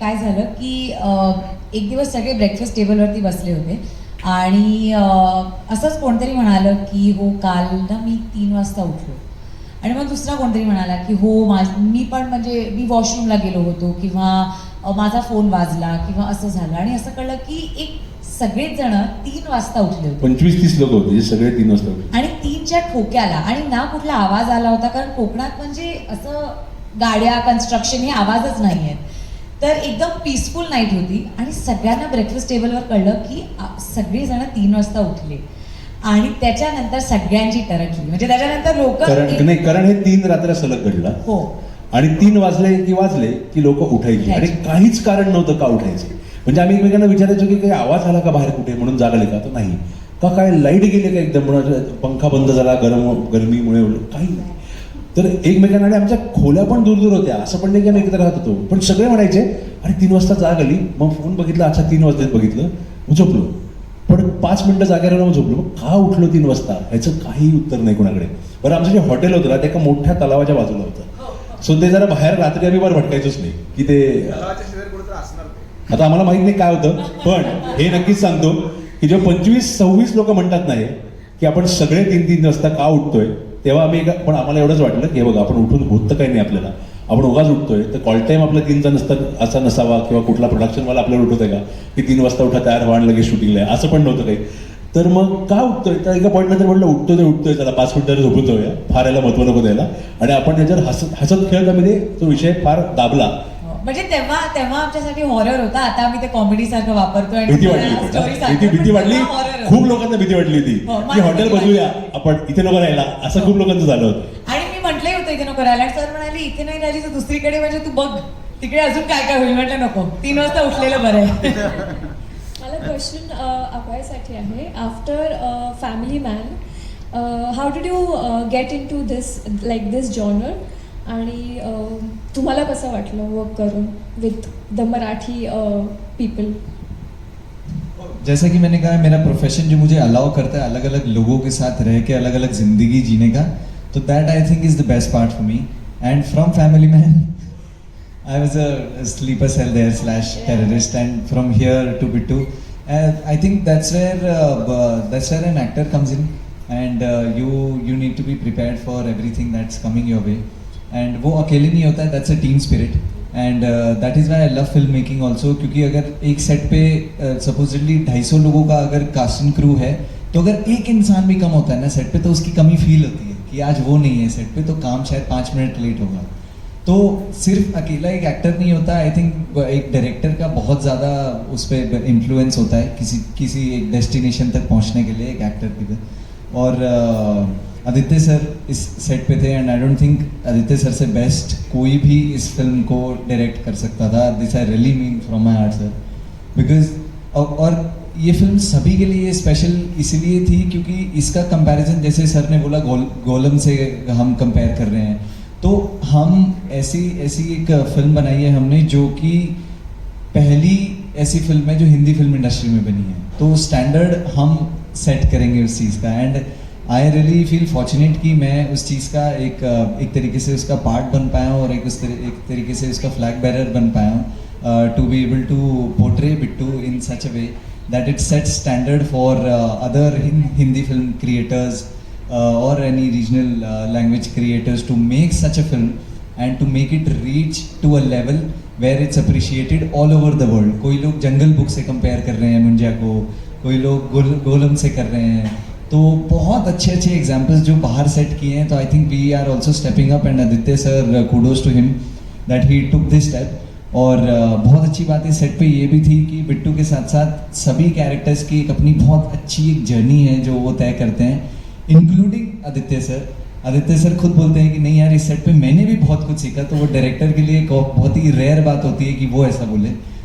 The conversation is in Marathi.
काय झालं की एक दिवस सगळे ब्रेकफास्ट टेबलवरती बसले होते. आणि असंच कोणतरी म्हणालं की हो काल ना मी तीन वाजता उठलो. आणि मग दुसरा कोणतरी म्हणाला की हो माझ मी पण म्हणजे मी वॉशरूमला गेलो होतो किंवा माझा फोन वाजला किंवा असं झालं. आणि असं कळलं की एक सगळेच जण तीन वाजता उठले होते. पंचवीस तीस लोक होते जे सगळे तीन वाजता उठले. आणि तीनच्या ठोक्याला आणि ना कुठला आवाज आला होता कारण कोकणात म्हणजे असं गाड्या कन्स्ट्रक्शन हे आवाजच नाही आहेत तर एकदम पीसफुल नाईट होती. आणि सगळ्यांना ब्रेकफास्ट टेबलवर कळलं की सगळेजण तीन वाजता उठले. आणि त्याच्यानंतर सगळ्यांची टरकली म्हणजे त्याच्यानंतर लोक कारण नाही कारण हे तीन रात्र सलग घडला. हो. आणि तीन वाजले की वाजले की लोक उठायची. आणि. काहीच कारण नव्हतं का उठायचे. म्हणजे आम्ही एकमेकांना विचारायचो की काही आवाज आला का बाहेर कुठे म्हणून जागले का तर नाही. का काय लाइट गेले का एकदम? पंखा बंद झाला गरम गरमीमुळे? काही नाही. तर एकमेकांना आणि आमच्या खोल्या पण दूर दूर होत्या. असं पण नाही की आम्ही एकत्र राहत होतो. पण सगळे म्हणायचे अरे तीन वाजता जाग आली. मग फोन बघितला अच्छा तीन वाजता बघितलं. मग झोपलो. पण पाच मिनिटं जागे राहून मग झोपलो. मग का उठलो तीन वाजता? ह्याचं काही उत्तर नाही कोणाकडे. बरं आमचं जे हॉटेल होतं ना ते एका मोठ्या तलावाच्या बाजूला होतं. सो ते जरा बाहेर रात्री आम्ही बाहेर भटकायचोच नाही. की ते आता आम्हाला माहीत नाही काय होतं पण हे नक्कीच सांगतो की जेव्हा पंचवीस सव्वीस लोक म्हणतात नाही की आपण सगळे तीन तीन वाजता का उठतोय? तेव्हा आम्ही एका- पण आम्हाला एवढंच वाटलं की बघा आपण उठून होत तर काही नाही आपल्याला. आपण उगाच उठतोय. तर कॉल टाईम आपला तीनचा नसता असा नसावा किंवा कुठला प्रोडक्शनवाला आपल्याला उठवतोय का? की तीन वाजता उठा तयार व्हा लगेच शूटिंगला आहे असं पण नव्हतं काही. तर मग का उठतोय? तर एका पॉईंट नंतर म्हटलं उठतोय तर उठतोय चला पाच मिनिटं झोपतोय फार याला महत्त्व नको द्यायला. आणि आपण त्याच्यावर हसत हसत खेळत म्हणजे तो विषय फार दाबला. म्हणजे तेव्हा तेव्हा आमच्यासाठी हॉरर होता. आता आम्ही ते कॉमेडी सारखं वापरतोय आणि भीती वाटली. भीती वाटली. खूप लोकांना भीती वाटली होती हो, की हॉटेल बदलूया आपण इथे नको राहायला. असं खूप लोकांचं झालं होतं. आणि मी म्हटलंही होतं इथे नको राहायला. आणि सर म्हणाले इथे नाही राहिली तर दुसरीकडे म्हणजे तू बघ. तिकडे अजून काय काय होईल? म्हटलं नको. तीन वाजता उठलेलं बरं आहे. मला क्वेश्चन अभयसाठी आहे. After Family Man how did you get into this like this genre आणि uh, तुम्हाला कसं वाटलं वर्क करून विथ द मराठी पीपल जैसा कि मैंने कहा मेरा प्रोफेशन जो मुझे अलाउ करता है अलग अलग लोगों के साथ रह के अलग अलग जिंदगी जीने का तो that I think is the best part for me and from Family Man I was a sleeper cell there slash terrorist, and from here to Bittu, uh, I think that's where uh, b- that's where an actor comes in, and uh, you you need to be prepared for everything that's coming your way, and वो अकेले नहीं होता है that's a team spirit and that is why I love film making also क्योंकि अगर एक सेट पे सपोजिटली 250 लोगों का अगर कास्टिंग क्रू है तो अगर एक इंसान भी कम होता है ना सेट पे तो उसकी कमी फील होती है कि आज वो नहीं है सेट पे तो काम शायद पाँच मिनट लेट होगा। तो सिर्फ़ अकेला एक एक्टर नहीं होता आई थिंक एक डायरेक्टर का बहुत ज़्यादा उस पर इन्फ्लुएंस होता है किसी किसी एक डेस्टिनेशन तक पहुँचने के लिए एक एक्टर की और अ, आदित्य सर इस सेट पे थे and I don't think Aditya sir say best कोई भी इस फ़िल्म को डायरेक्ट कर सकता था। This I really mean from my heart sir because और ये फ़िल्म सभी के लिए स्पेशल इसलिए थी क्योंकि इसका कंपैरिजन जैसे सर ने बोला, गोल, गोलम से हम कंपेयर कर रहे हैं। तो हम ऐसी ऐसी एक फ़िल्म बनाई है हमने जो कि पहली ऐसी फ़िल्म है जो हिंदी फ़िल्म इंडस्ट्री में बनी है। तो स्टैंडर्ड हम सेट करेंगे उस चीज़ का। And I really feel fortunate कि मैं उस चीज़ का एक एक तरीके से उसका पार्ट बन पाया हूँ और एक उस एक तरीके से उसका फ्लैग बैरर बन पाया हूँ to be able to portray Bittu in such a way that it's set standard for other Hindi film creators और any regional language creators to make such a film and to make it reach to a level where it's appreciated all over the world कोई लोग जंगल बुक से कंपेयर कर रहे हैं मुंजिया को, कोई लोग गोलम से कर रहे हैं तो बहुत अच्छे अच्छे एग्जाम्पल्स जो बाहर सेट किए हैं तो I think we are also stepping up and Aditya sir kudos to him that he took this step और बहुत अच्छी बात इस सेट पे ये भी थी कि बिट्टू के साथ साथ सभी कैरेक्टर्स की एक अपनी बहुत अच्छी एक जर्नी है जो वो तय करते हैं including Aditya sir Aditya sir खुद बोलते हैं कि नहीं यार, इस सेट पे मैंने भी बहुत कुछ सीखा तो वो डायरेक्टर के लिए एक बहुत ही रेयर बात होती है कि वो ऐसा बोले।